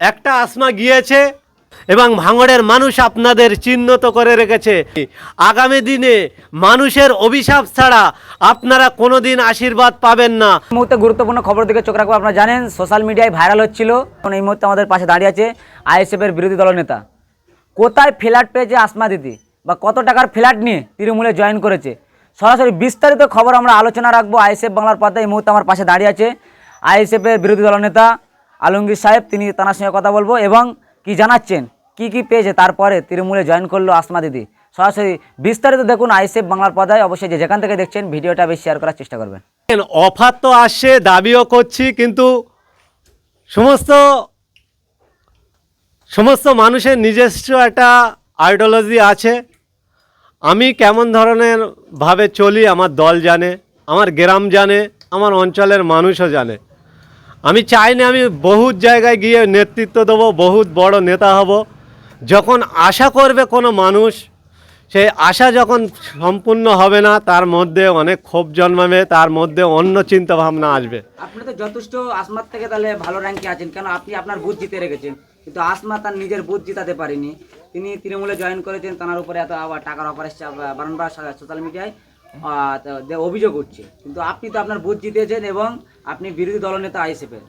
একটা আসমা গিয়েছে এবং ভাঙড়ের মানুষ আপনাদের চিহ্নিত করে রেখেছে। আগামী দিনে মানুষের অভিশাপ ছাড়া আপনারা কোনোদিন আশীর্বাদ পাবেন না। মুহূর্তে গুরুত্বপূর্ণ খবর দিকে চোখ রাখব, আপনারা জানেন সোশ্যাল মিডিয়ায় ভাইরাল হচ্ছিল। এখন এই মুহূর্তে আমাদের পাশে দাঁড়িয়ে আছে আইএসএফ এর বিরোধী দলনেতা কোথায় ফ্ল্যাট পেয়েছে আসমা দিদি? বা কত টাকার ফ্ল্যাট নিয়ে তৃণমূলে জয়েন করেছে? সরাসরি বিস্তারিত খবর আমরা আলোচনা রাখব আইএসএফ বাংলার পর্দায়। এই মুহূর্তে আমার পাশে দাঁড়িয়ে আছে আইএসএফ এর বিরোধী দলনেতা আলমগীর সাহেব তিনি তার সঙ্গে কথা বলব এবং কি জানাচ্ছেন, কি কি পেয়েছে, তারপরে তৃণমূলে জয়েন করল আসমা দিদি। সরাসরি বিস্তারিত দেখুন আইএসএফ বাংলার পর্দায়, অবশ্যই যে যেখান থেকে দেখছেন, ভিডিওটা বেশি শেয়ার করার চেষ্টা করবেন। অফার তো আসছে দাবিও করছি, কিন্তু সমস্ত সমস্ত মানুষের নিজস্ব একটা আইডিওলজি আছে। আমি কেমন ধরনের ভাবে চলি, আমার দল জানে, আমার গ্রাম জানে, আমার অঞ্চলের মানুষও জানে। আমি চাই না আমি বহুত জায়গায় গিয়ে নেতৃত্ব দেবো, বহুত বড় নেতা হব। যখন আশা করবে কোনো মানুষ, সেই আশা যখন সম্পূর্ণ হবে না, তার মধ্যে অনেক ক্ষোভ জন্মাবে, তার মধ্যে অন্য চিন্তা ভাবনা আসবে। আপনি তো যথেষ্ট আসমার থেকে তাহলে ভালো র্যাঙ্কে আছেন, কেন আপনি আপনার বুথ জিতে রেখেছেন? কিন্তু আসমা তার নিজের বুথ জিতাতে পারেনি। তিনি তৃণমূলে জয়েন করেছেন, তার উপরে এত আবার টাকার এসছে বারংবার সোশ্যাল মিডিয়ায় অভিযোগ উঠছে কিন্তু আপনি তো আপনার বুথ জিতেছেন এবং আপনি বিরোধী দলনেতা আইএসএফের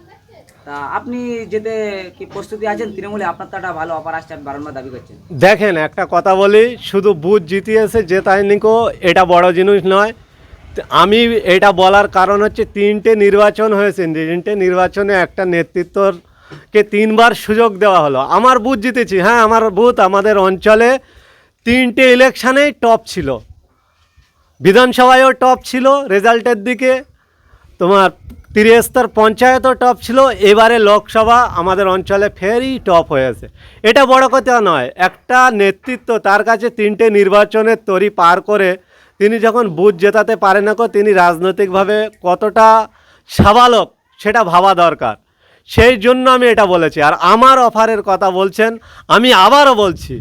তা আপনি যেতে কি প্রস্তুতি আছেন? তৃণমূলে আপনার তো একটা ভালো অফার আসছে আপনি দাবি করছেন। দেখেন, একটা কথা বলি, শুধু বুথ জিতিয়েছে জেতায় নিকো এটা বড় জিনিস নয়। আমি এটা বলার কারণ হচ্ছে তিনটে নির্বাচন হয়েছে। তিনটে নির্বাচনে একটা নেতৃত্বকে তিনবার সুযোগ দেওয়া হলো। আমার বুথ জিতেছি হ্যাঁ আমার বুথ আমাদের অঞ্চলে তিনটে ইলেকশানেই টপ ছিল। বিধানসভায়ও টপ ছিল, রেজাল্টের দিকে তোমার ত্রিস্তর পঞ্চায়েতও টপ ছিল, এবারে লোকসভা আমাদের অঞ্চলে ফেরই টপ হয়েছে। এটা বড় কথা নয়, একটা নেতৃত্ব তার কাছে তিনটে নির্বাচনের তরি পার করে তিনি যখন বুথ জেতাতে পারে না তিনি রাজনৈতিকভাবে কতটা সাবালক সেটা ভাবা দরকার। সেই জন্য আমি এটা বলেছি। আর আমার অফারের কথা বলছেন, আমি আবারও বলছি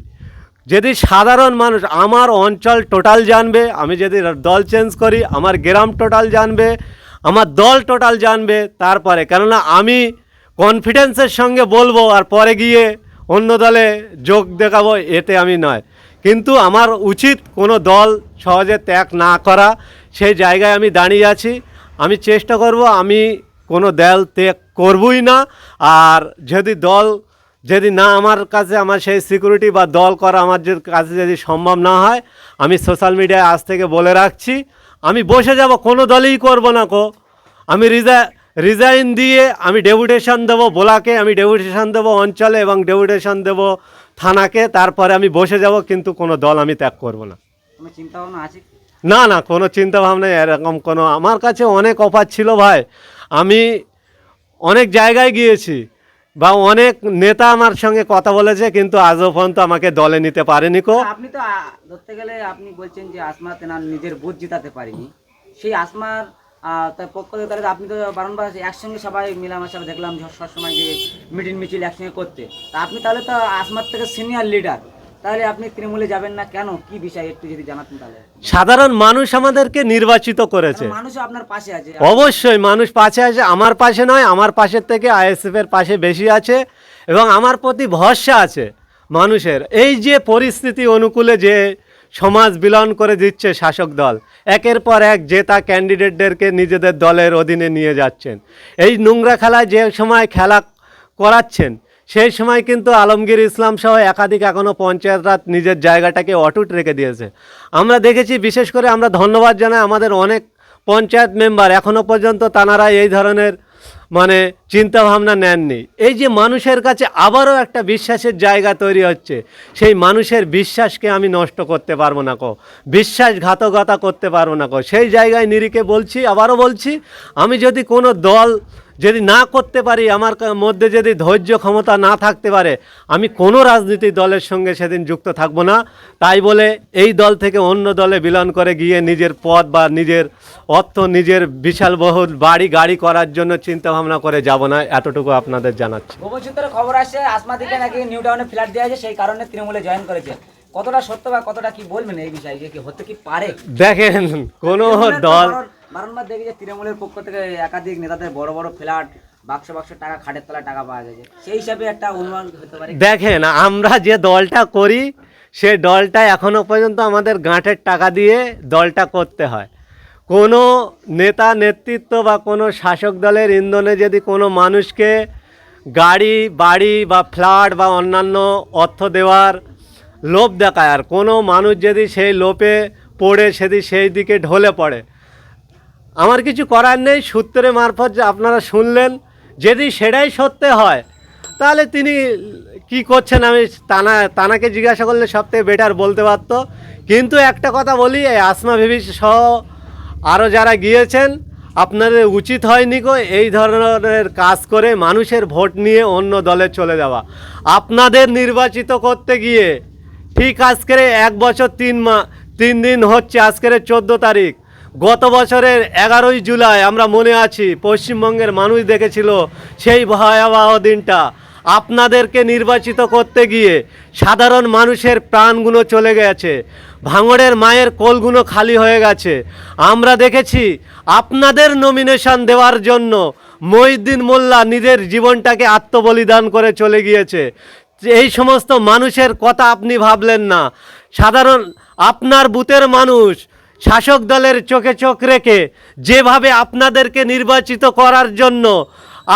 যদি সাধারণ মানুষ আমার অঞ্চল টোটাল জানবে, আমি যদি দল চেঞ্জ করি, আমার গ্রাম টোটাল জানবে, আমার দল টোটাল জানবে তারপরে। কেননা আমি কনফিডেন্সের সঙ্গে বলব আর পরে গিয়ে অন্য দলে যোগ দেখাবো, এতে আমি নয়। কিন্তু আমার উচিত কোনো দল সহজে ত্যাগ না করা, সেই জায়গায় আমি দাঁড়িয়ে আছি। আমি চেষ্টা করব, আমি কোনো দল ত্যাগ করবই না। আর যদি দল যদি না আমার কাছে আমার সেই সিকিউরিটি বা দল করা আমার যে কাছে যদি সম্ভব না হয় আমি সোশ্যাল মিডিয়ায় আজ থেকে বলে রাখছি আমি বসে যাব কোনো দলই করব না কো। আমি রিজা রিজাইন দিয়ে আমি ডেপুটেশন দেবো বোলাকে আমি ডেপুটেশন দেবো অঞ্চলে এবং ডেপুটেশন দেবো থানাকে তারপরে আমি বসে যাব কিন্তু কোনো দল আমি ত্যাগ করব না। না না কোনো চিন্তা ভাবনা এরকম কোনো। আমার কাছে অনেক অফার ছিল ভাই। আমি অনেক জায়গায় গিয়েছি বা অনেক নেতা আমার সঙ্গে কথা বলেছে, কিন্তু আজও পর্যন্ত আমাকে দলে নিতে পারেনি কো। আপনি তো ধরতে গেলে আপনি বলছেন যে আসমা তেনার নিজের বুধ জিতাতে পারেনি। সেই আসমার তার পক্ষ থেকে তাহলে আপনি তো বারংবার একসঙ্গে সবাই মিলামেশা দেখলাম সবসময় যে মিটিং মিছিল একসঙ্গে করতে। তা আপনি তাহলে তো আসমার থেকে সিনিয়র লিডার তাহলে আপনি তৃণমূলে যাবেন না কেন? কি বিষয় একটু যদি জানাতেন তাহলে? সাধারণ মানুষ আমাদেরকে নির্বাচিত করেছে। মানুষও আপনার পাশে আছে। অবশ্যই মানুষ পাশে আছে আমার পাশে নয় আমার পাশের থেকে আইএসএফ এর পাশে বেশি আছে এবং আমার প্রতি ভরসা আছে মানুষের। এই যে পরিস্থিতি অনুকূলে যে সমাজ বিলন করে দিচ্ছে শাসক দল একের পর এক জেতা ক্যান্ডিডেটদেরকে নিজেদের দলের অধীনে নিয়ে যাচ্ছেন। এই নোংরা খেলায় যে সময় খেলা করাচ্ছেন সেই সময় কিন্তু আলমগীর ইসলাম সহ একাধিক এখনও পঞ্চায়েতরা নিজের জায়গাটাকে অটুট রেখে দিয়েছে। আমরা দেখেছি, বিশেষ করে আমরা ধন্যবাদ জানাই আমাদের অনেক পঞ্চায়েত মেম্বার এখনও পর্যন্ত তানারা এই ধরনের মানে চিন্তা ভাবনা নেননি। এই যে মানুষের কাছে আবারও একটা বিশ্বাসের জায়গা তৈরি হচ্ছে, সেই মানুষের বিশ্বাসকে আমি নষ্ট করতে পারব না কো, বিশ্বাসঘাতকতা করতে পারব না কো। সেই জায়গায় নিরিখে বলছি, আবারও বলছি, আমি যদি কোনো দল যদি না করতে পারি আমার মধ্যে যদি ধৈর্য ক্ষমতা না থাকতে পারে আমি কোনো রাজনীতি দলের সঙ্গে সেদিন যুক্ত থাকব না। তাই বলে এই দল থেকে অন্য দলে বিলন করে গিয়ে নিজের পদ বা নিজের অর্থ নিজের বিশাল বহুল বাড়ি গাড়ি করার জন্য চিন্তা ভাবনা করে যাব না এতটুকু আপনাদের জানাচ্ছি। সূত্রে খবর আসছে আসমা দিকে নাকি নিউ টাউনে ফ্ল্যাট দেওয়া আছে সেই কারণে তৃণমূলে জয়েন করেছে। কতটা সত্য বা কতটা কি বলবেন এই বিষয়ে? কি হতে কি পারে? দেখেন কোনো দল বারণ- বারংবার দেখি যে তৃণমূলের পক্ষ থেকে একাধিক নেতাদের বড় বড় ফ্ল্যাট, বাক্স বাক্স টাকা, খাটের তলায় টাকা পাওয়া গেছে সেই হিসাবে একটা অনুমান হতে পারে। দেখেন, আমরা যে দলটা করি, সে দলটা এখনও পর্যন্ত আমাদের গাঁটের টাকা দিয়ে দলটা করতে হয়। কোনো নেতা নেতৃত্ব বা কোনো শাসক দলের ইন্ধনে যদি কোনো মানুষকে গাড়ি, বাড়ি বা ফ্ল্যাট বা অন্যান্য অর্থ দেওয়ার লোভ দেখায়, আর কোনো মানুষ যদি সেই লোপে পড়ে, সেদি সেই দিকে ঢলে পড়ে আমার কিছু করার নেই, সূত্রে মারফত যে আপনারা শুনলেন, যদি সেটাই সত্যি হয়, তাহলে তিনি কি করছেন আমি তানা, তানাকে জিজ্ঞাসা করলে সবথেকে বেটার বলতে পারতো। কিন্তু একটা কথা বলি, এই আসমা ভিবি সহ আরও যারা গিয়েছেন, আপনাদের উচিত হয়নি গো এই ধরনের কাজ করে মানুষের ভোট নিয়ে অন্য দলে চলে যাওয়া। আপনাদের নির্বাচিত করতে গিয়ে ঠিক আজকের এক বছর তিন মা, তিন দিন হচ্ছে আজকের চোদ্দ তারিখ। গত বছরের এগারোই জুলাই আমরা মনে আছি পশ্চিমবঙ্গের মানুষ দেখেছিল সেই ভয়াবহ দিনটা। আপনাদেরকে নির্বাচিত করতে গিয়ে সাধারণ মানুষের প্রাণগুলো চলে গেছে, ভাঙড়ের মায়ের কোলগুলো খালি হয়ে গেছে। আমরা দেখেছি আপনাদের নমিনেশন দেওয়ার জন্য মহিউদ্দিন মোল্লা নিজের জীবনটাকে আত্মবলিদান করে চলে গিয়েছে। এই সমস্ত মানুষের কথা আপনি ভাবলেন না। সাধারণ আপনার বুথের মানুষ শাসক দলের চোখে চোখ রেখে যেভাবে আপনাদেরকে নির্বাচিত করার জন্য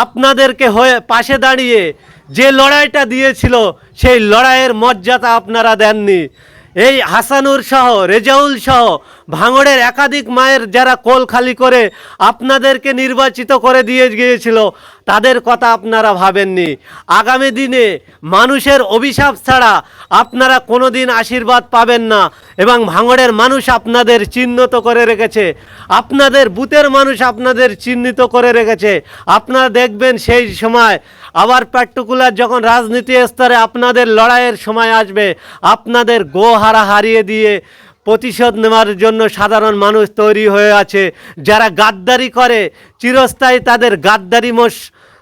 আপনাদেরকে হয়ে পাশে দাঁড়িয়ে যে লড়াইটা দিয়েছিল, সেই লড়াইয়ের মর্যাদা আপনারা দেননি। এই হাসানুর সহ, রেজাউল সহ, ভাঙড়ের একাধিক মায়ের যারা কোল খালি করে আপনাদেরকে নির্বাচিত করে দিয়ে গিয়েছিল তাদের কথা আপনারা ভাবেননি। আগামী দিনে মানুষের অভিশাপ ছাড়া আপনারা কোনো দিন আশীর্বাদ পাবেন না এবং ভাঙড়ের মানুষ আপনাদের চিহ্নিত করে রেখেছে। আপনাদের বুথের মানুষ আপনাদের চিহ্নিত করে রেখেছে। আপনারা দেখবেন সেই সময় আবার পার্টিকুলার যখন রাজনীতি স্তরে আপনাদের লড়াইয়ের সময় আসবে, আপনাদের গোহারা হারিয়ে দিয়ে প্রতিশোধ নেওয়ার জন্য সাধারণ মানুষ তৈরি হয়ে আছে। যারা গাদ্দারি করে, চিরস্থায়ী তাদের গাদ্দারি মোষ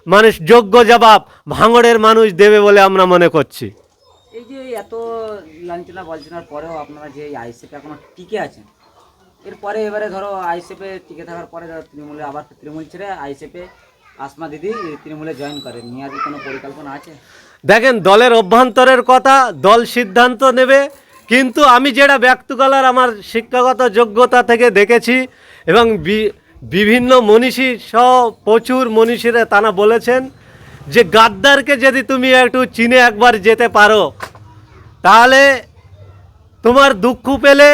মানুষ যোগ্য জবাব ভাঙড়ের মানুষ দেবে বলে আমরা মনে করছি। এই যে এত লাঞ্ছনা বঞ্চনার পরেও আপনারা যে আইসিপি এখনও টিকে আছেন এরপরে এবারে ধরো আইসিপে টিকে থাকার পরে ধরো তৃণমূলে আবার তৃণমূল ছেড়ে আইসিপে আসমা দিদি তৃণমূলে জয়েন করেন নিয়ে কি কোনো পরিকল্পনা আছে? দেখেন দলের অভ্যন্তরের কথা দল সিদ্ধান্ত নেবে কিন্তু আমি যেটা ব্যক্ত করার আমার শিক্ষাগত যোগ্যতা থেকে দেখেছি এবং বি- বিভিন্ন মনীষী সহ প্রচুর মনীষীরা তারা বলেছেন যে গাদ্দারকে যদি তুমি একটু চিনে একবার যেতে পারো, তাহলে তোমার দুঃখ পেলে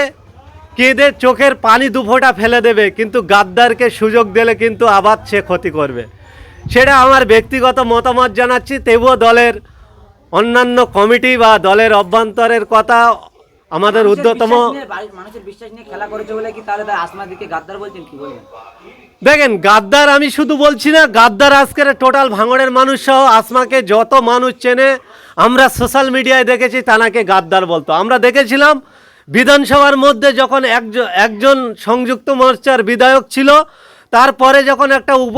কেঁদে চোখের পানি দুফোঁটা ফেলে দেবে, কিন্তু গাদ্দারকে সুযোগ দিলে কিন্তু আবার সে ক্ষতি করবে। সেটা আমার ব্যক্তিগত মতামত জানাচ্ছি। তবুও দলের অন্যান্য কমিটি বা দলের অভ্যন্তরের কথা আমাদের বাড়ির মানুষের বিশ্বাস নিয়ে খেলা করেছে বলে কি তাহলে দিকে গাদ্দার বলছেন? কি বলবেন দেখেন গাদ্দার আমি শুধু বলছি না গাদ্দার আজকের টোটাল ভাঙড়ের মানুষ সহ আসমাকে যত মানুষ চেনে আমরা সোশ্যাল মিডিয়ায় দেখেছি তানাকে গাদ্দার বলতো। আমরা দেখেছিলাম বিধানসভার মধ্যে যখন একজন একজন সংযুক্ত মোর্চার বিধায়ক ছিল তারপরে যখন একটা উপ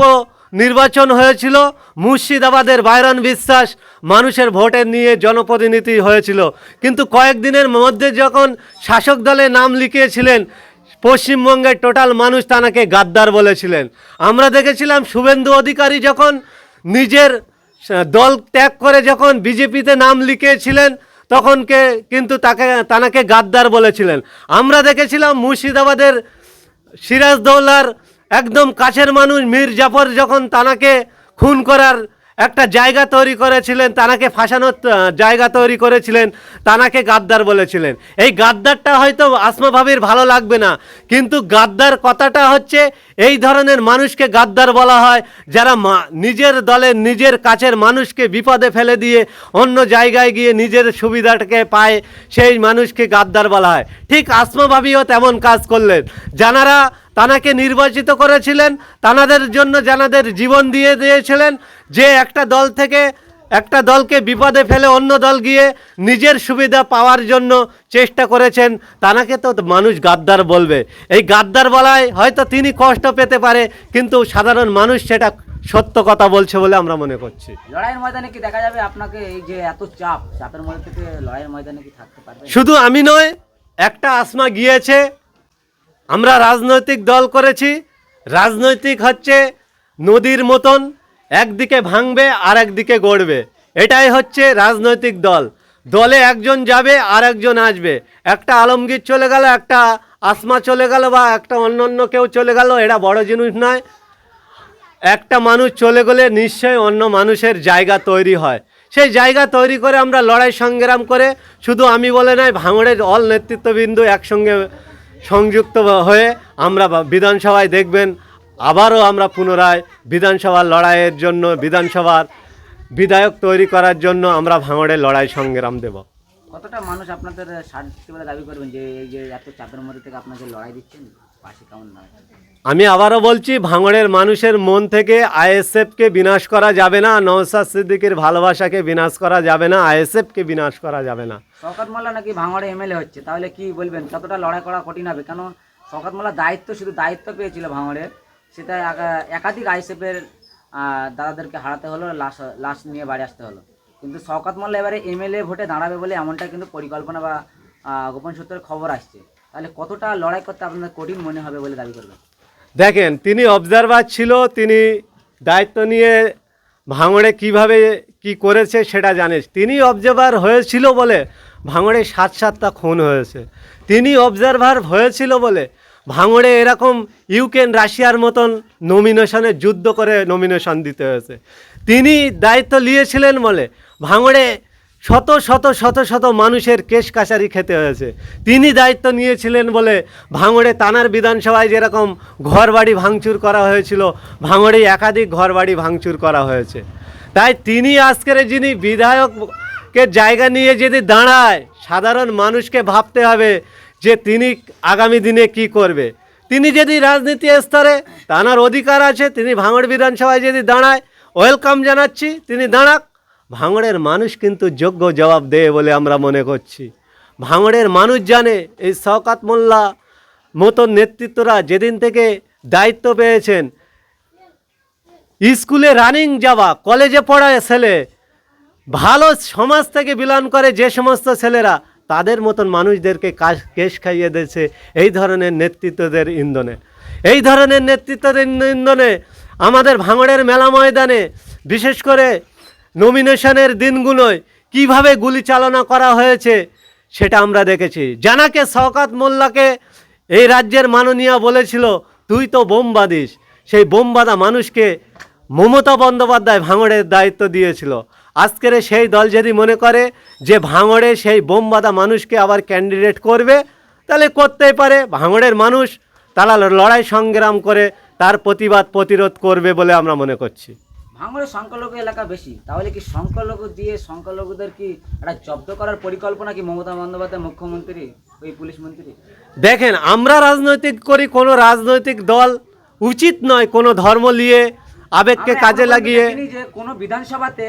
নির্বাচন হয়েছিল, মুর্শিদাবাদের বাইরন বিশ্বাস মানুষের ভোটে নিয়ে জনপ্রতিনিধি হয়েছিল। কিন্তু কয়েকদিনের মধ্যে যখন শাসক দলে নাম লিখিয়েছিলেন, পশ্চিমবঙ্গের টোটাল মানুষ তানাকে গাদ্দার বলেছিলেন। আমরা দেখেছিলাম শুভেন্দু অধিকারী যখন নিজের দল ত্যাগ করে যখন বিজেপিতে নাম লিখিয়েছিলেন তখনকে কিন্তু তাকে, তানাকে গাদ্দার বলেছিলেন। আমরা দেখেছিলাম মুর্শিদাবাদের সিরাজদৌলার একদম কাছের মানুষ মীর জাফর যখন তানাকে খুন করার একটা জায়গা তৈরি করেছিলেন, তানাকে ফাঁসানোর জায়গা তৈরি করেছিলেন, তানাকে গাদ্দার বলেছিলেন। এই গাদ্দারটা হয়তো আসমা ভাবির ভালো লাগবে না, কিন্তু গাদ্দার কথাটা হচ্ছে এই ধরনের মানুষকে গাদ্দার বলা হয়, যারা নিজের দলের নিজের কাছের মানুষকে বিপদে ফেলে দিয়ে অন্য জায়গায় গিয়ে নিজের সুবিধাটাকে পায়, সেই মানুষকে গাদ্দার বলা হয়। ঠিক আসমা ভাবিও তেমন কাজ করলেন। যারা তানাকে নির্বাচিত করেছিলেন তানাদের জন্য জানাদের জীবন দিয়ে দিয়েছিলেন। যে একটা দল থেকে একটা দলকে বিপদে ফেলে অন্য দল গিয়ে নিজের সুবিধা পাওয়ার জন্য চেষ্টা করেছেন তানাকে তো মানুষ গাদ্দার বলবে। এই গাদ্দার বলায় হয়তো তিনি কষ্ট পেতে পারে কিন্তু সাধারণ মানুষ সেটা সত্য কথা বলছে বলে আমরা মনে করছি। লড়াইয়ের ময়দানে কি দেখা যাবে আপনাকে এই যে এত চাপ চাপের মধ্যে থেকে লড়াইয়ের ময়দানে কি থাকতে পারবে? শুধু আমি নয় একটা আসমা গিয়েছে আমরা রাজনৈতিক দল করেছি। রাজনৈতিক হচ্ছে নদীর মতন, একদিকে ভাঙবে আর একদিকে গড়বে। এটাই হচ্ছে রাজনৈতিক দল। দলে একজন যাবে আর একজন আসবে। একটা আলমগীর চলে গেল, একটা আসমা চলে গেল, বা একটা অন্য অন্য কেউ চলে গেল এটা বড় জিনিস নয়। একটা মানুষ চলে গেলে নিশ্চয়ই অন্য মানুষের জায়গা তৈরি হয়। সেই জায়গা তৈরি করে আমরা লড়াই সংগ্রাম করে, শুধু আমি বলে নয়, ভাঙড়ের অল নেতৃত্ববিন্দু একসঙ্গে সংযুক্ত হয়ে আমরা বিধানসভায় দেখবেন, আবারও আমরা পুনরায় বিধানসভার লড়াইয়ের জন্য, বিধানসভার বিধায়ক তৈরি করার জন্য আমরা ভাঙড়ের লড়াই সংগ্রাম দেব। কতটা মানুষ আপনাদের দাবি করবেন যে এই যে এত চাপের মধ্যে থেকে আপনাদের লড়াই দিচ্ছেন? পাশে কেমন নয় আমি আবারও বলছি, ভাঙড়ের মানুষের মন থেকে আইএসএফকে বিনাশ করা যাবে না নওসাদ সিদ্দিকের ভালোবাসাকে বিনাশ করা যাবে না, আইএসএফকে বিনাশ করা যাবে না। শওকত মোল্লা নাকি ভাঙড়ে এমএলএ হচ্ছে, তাহলে কি বলবেন? কতটা লড়াই করা কঠিন হবে, কেন শওকত মোল্লা দায়িত্ব, শুধু দায়িত্ব পেয়েছিল ভাঙড়ে, সেটা একা- একাধিক আইসেফের দাদাদেরকে হারাতে হলো, লাশ লাশ নিয়ে বাড়ি আসতে হলো। কিন্তু শওকত মোল্লা এবারে এমএলএ ভোটে দাঁড়াবে বলে এমনটা কিন্তু পরিকল্পনা বা গোপন সূত্রের খবর আসছে। তাহলে কতটা লড়াই করতে আপনাদের কঠিন মনে হবে বলে দাবি করবেন? দেখেন, তিনি অবজারভার ছিল, তিনি দায়িত্ব নিয়ে ভাঙড়ে কীভাবে কি করেছে সেটা জানে। তিনি অবজারভার হয়েছিল বলে ভাঙড়ে সাত সাতটা খুন হয়েছে। তিনি অবজারভার হয়েছিল বলে ভাঙড়ে এরকম ইউক্রেন রাশিয়ার মতন নমিনেশনে যুদ্ধ করে নমিনেশন দিতে হয়েছে। তিনি দায়িত্ব নিয়েছিলেন বলে ভাঙড়ে শত শত শত শত মানুষের কেশ কাছারি খেতে হয়েছে। তিনি দায়িত্ব নিয়েছিলেন বলে ভাঙড়ে তানার বিধানসভায় যেরকম ঘরবাড়ি ভাঙচুর করা হয়েছিল ভাঙড়ে একাধিক ঘরবাড়ি ভাঙচুর করা হয়েছে। তাই তিনি আজকের যিনি বিধায়ককে জায়গা নিয়ে যদি দাঁড়ায়, সাধারণ মানুষকে ভাবতে হবে যে তিনি আগামী দিনে কি করবে। তিনি যদি রাজনীতি স্তরে তানার অধিকার আছে, তিনি ভাঙড় বিধানসভায় যদি দাঁড়ায়, ওয়েলকাম জানাচ্ছি, তিনি দাঁড়াক। ভাঙড়ের মানুষ কিন্তু যোগ্য জবাব দেয় বলে আমরা মনে করছি। ভাঙড়ের মানুষ জানে এই শওকাত মোল্লা মতন নেতৃত্বরা যেদিন থেকে দায়িত্ব পেয়েছেন, স্কুলে রানিং যাওয়া কলেজে পড়ায় ছেলে, ভালো সমাজ থেকে বিলন করে যে সমস্ত ছেলেরা, তাদের মতন মানুষদেরকে কাজ কেশ খাইয়ে দিয়েছে এই ধরনের নেতৃত্বদের ইন্ধনে। এই ধরনের নেতৃত্বদের ইন্ধনে আমাদের ভাঙড়ের মেলা ময়দানে বিশেষ করে নমিনেশনের দিনগুলোয় কীভাবে গুলি চালনা করা হয়েছে সেটা আমরা দেখেছি। জানাকে শওকাত মোল্লাকে এই রাজ্যের মাননীয়া বলেছিল, তুই তো বোম বাঁধিস সেই বোম বাঁধা মানুষকে মমতা বন্দ্যোপাধ্যায় ভাঙড়ের দায়িত্ব দিয়েছিল। আজকের সেই দল যদি মনে করে যে ভাঙড়ে সেই বোম বাঁধা মানুষকে আবার ক্যান্ডিডেট করবে, তাহলে করতেই পারে। ভাঙড়ের মানুষ তারা লড়াই সংগ্রাম করে তার প্রতিবাদ প্রতিরোধ করবে বলে আমরা মনে করছি। ভাঙড়ে সংখ্যালঘু এলাকা বেশি তাহলে কি সংখ্যালঘু দিয়ে সংখ্যালঘুদের কি একটা জব্দ করার পরিকল্পনা কি মমতা বন্দ্যোপাধ্যায় মুখ্যমন্ত্রী ওই পুলিশ মন্ত্রী? দেখেন আমরা রাজনৈতিক করি কোনো রাজনৈতিক দল উচিত নয় কোনো ধর্ম নিয়ে আবেগকে কাজে লাগিয়ে। যে কোনো বিধানসভাতে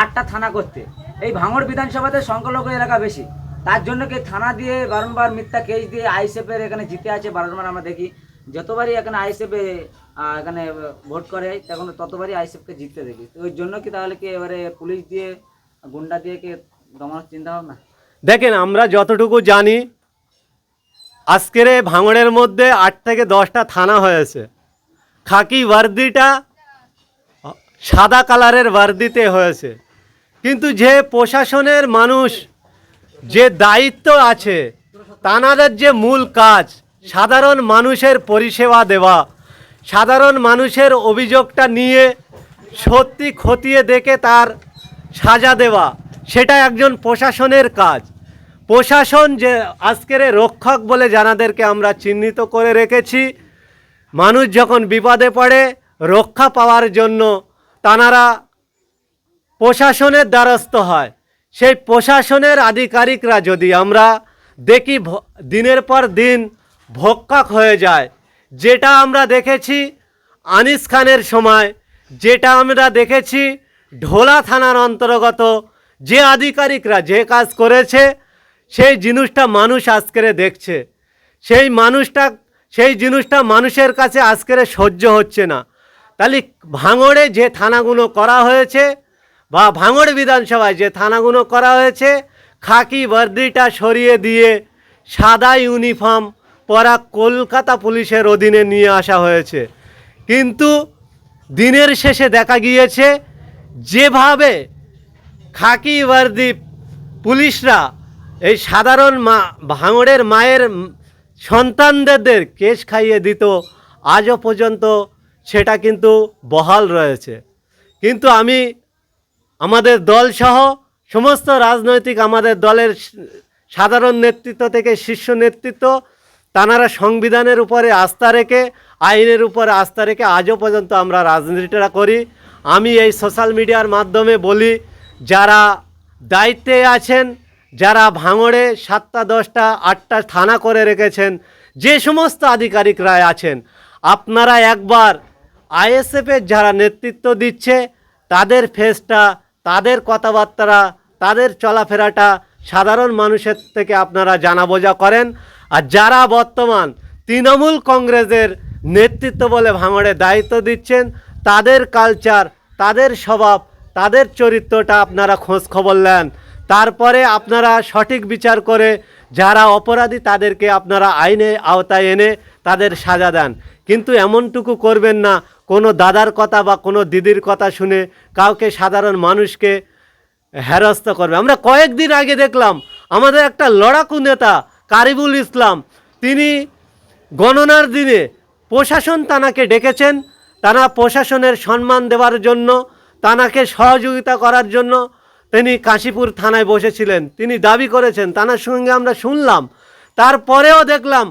আটটা থানা করতে। এই ভাঙড় বিধানসভাতে সংখ্যালঘু এলাকা বেশি তার জন্য কি থানা দিয়ে বারংবার মিথ্যা কেস দিয়ে আইসেফের এখানে জিতে আছে বারংবার আমরা দেখি। যতবারই এখানে আইসেফে এখানে ভোট করে, তখন ততবারই আইসেফকে জিততে দেখি। ওই জন্য কি তাহলে কি এবারে পুলিশ দিয়ে, গুন্ডা দিয়ে কি দমানোর চিন্তা ভাবনা দেখেন, আমরা যতটুকু জানি, আজকের ভাঙড়ের মধ্যে আট থেকে দশটা থানা হয়েছে। খাকি ওয়ার্দিটা সাদা কালারের ওয়ার্দিতে হয়েছে। কিন্তু যে প্রশাসনের মানুষ, যে দায়িত্ব আছে, তানাদের যে মূল কাজ, সাধারণ মানুষের পরিষেবা দেওয়া সাধারণ মানুষের অভিযোগটা নিয়ে সত্যি খতিয়ে দেখে তার সাজা দেওয়া, সেটা একজন প্রশাসনের কাজ। প্রশাসন যে আজকের রক্ষক বলে যানাদেরকে আমরা চিহ্নিত করে রেখেছি, মানুষ যখন বিপদে পড়ে, রক্ষা পাওয়ার জন্য তানারা প্রশাসনের দ্বারস্থ হয়। সেই প্রশাসনের আধিকারিকরা যদি আমরা দেখি দিনের পর দিন ভক্কাক হয়ে যায় যেটা আমরা দেখেছি আনিস খানের সময়, যেটা আমরা দেখেছি ঢোলা থানার অন্তর্গত যে আধিকারিকরা যে কাজ করেছে, সেই জিনিসটা মানুষ আজকের দেখছে। সেই মানুষটা, সেই জিনিসটা মানুষের কাছে আজকের সহ্য হচ্ছে না। তাহলে ভাঙড়ে যে থানাগুলো করা হয়েছে বা ভাঙড় বিধানসভায় যে থানাগুলো করা হয়েছে, খাকি বর্দিটা সরিয়ে দিয়ে সাদা ইউনিফর্ম পরা কলকাতা পুলিশের অধীনে নিয়ে আসা হয়েছে। কিন্তু দিনের শেষে দেখা গিয়েছে, যেভাবে খাকি বর্দি পুলিশরা এই সাধারণ মা, ভাঙড়ের মায়ের সন্তানদের কেস খাইয়ে দিত, আজও পর্যন্ত সেটা কিন্তু বহাল রয়েছে। কিন্তু আমি, আমাদের দলসহ সমস্ত রাজনৈতিক আমাদের দলের সাধারণ নেতৃত্ব থেকে শীর্ষ নেতৃত্ব তানারা সংবিধানের উপরে আস্থা রেখে, আইনের উপরে আস্থা রেখে আজও পর্যন্ত আমরা রাজনীতিটা করি। আমি এই সোশ্যাল মিডিয়ার মাধ্যমে বলি, যারা দায়িত্বে আছেন, যারা ভাঙড়ে সাতটা, দশটা, আটটা থানা করে রেখেছেন, যে সমস্ত আধিকারিকরা আছেন, আপনারা একবার আইএসএফের যারা নেতৃত্ব দিচ্ছে, তাদের ফেসটা, তাদের কথাবার্তা তাদের চলাফেরাটা সাধারণ মানুষের থেকে আপনারা জানা বোঝা করেন। আর যারা বর্তমান তৃণমূল কংগ্রেসের নেতৃত্ব বলে ভাঙড়ে দায়িত্ব দিচ্ছেন, তাদের কালচার তাদের স্বভাব, তাদের চরিত্রটা আপনারা খোঁজ খবর নেন। তারপরে আপনারা সঠিক বিচার করে যারা অপরাধী, তাদেরকে আপনারা আইনে আওতায় এনে তাদের সাজা দেন। কিন্তু এমনটুকু করবেন না, কোনো দাদার কথা বা কোনো দিদির কথা শুনে কাউকে সাধারণ মানুষকে হেরস্ত করবে। আমরা কয়েকদিন আগে দেখলাম, আমাদের একটা লড়াকু নেতা কারিবুল ইসলাম, তিনি গণনার দিনে প্রশাসন তানাকে ডেকেছেন। তানা প্রশাসনের সম্মান দেওয়ার জন্য, তানাকে সহযোগিতা করার জন্য তিনি কাশীপুর থানায় বসেছিলেন। তিনি দাবি করেছেন, তানার সঙ্গে আমরা শুনলাম, তারপরেও দেখলাম,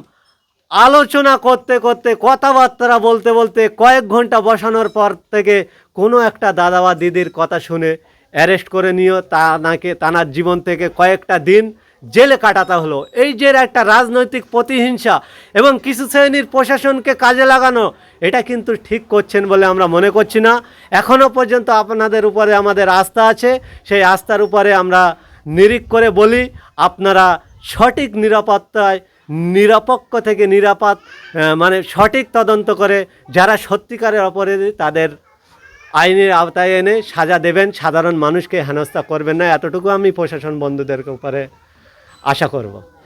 আলোচনা করতে করতে, কথাবার্তা বলতে বলতে কয়েক ঘণ্টা বসানোর পর থেকে কোনো একটা দাদা বা দিদির কথা শুনে অ্যারেস্ট করে নিও তানাকে, তানার জীবন থেকে কয়েকটা দিন জেলে কাটাতে হলো। এই যে একটা রাজনৈতিক প্রতিহিংসা এবং কিছু শ্রেণির প্রশাসনকে কাজে লাগানো, এটা কিন্তু ঠিক করছেন বলে আমরা মনে করছি না। এখনও পর্যন্ত আপনাদের উপরে আমাদের আস্থা আছে। সেই আস্থার উপরে আমরা নিরিখ করে বলি, আপনারা সঠিক নিরাপত্তায়, নিরপেক্ষ থেকে নিরাপদ মানে সঠিক তদন্ত করে যারা সত্যিকারের অপরাধী, তাদের আইনের আওতায় এনে সাজা দেবেন। সাধারণ মানুষকে হেনস্থা করবেন না। এতটুকু আমি প্রশাসন বন্ধুদের উপরে আশা করব।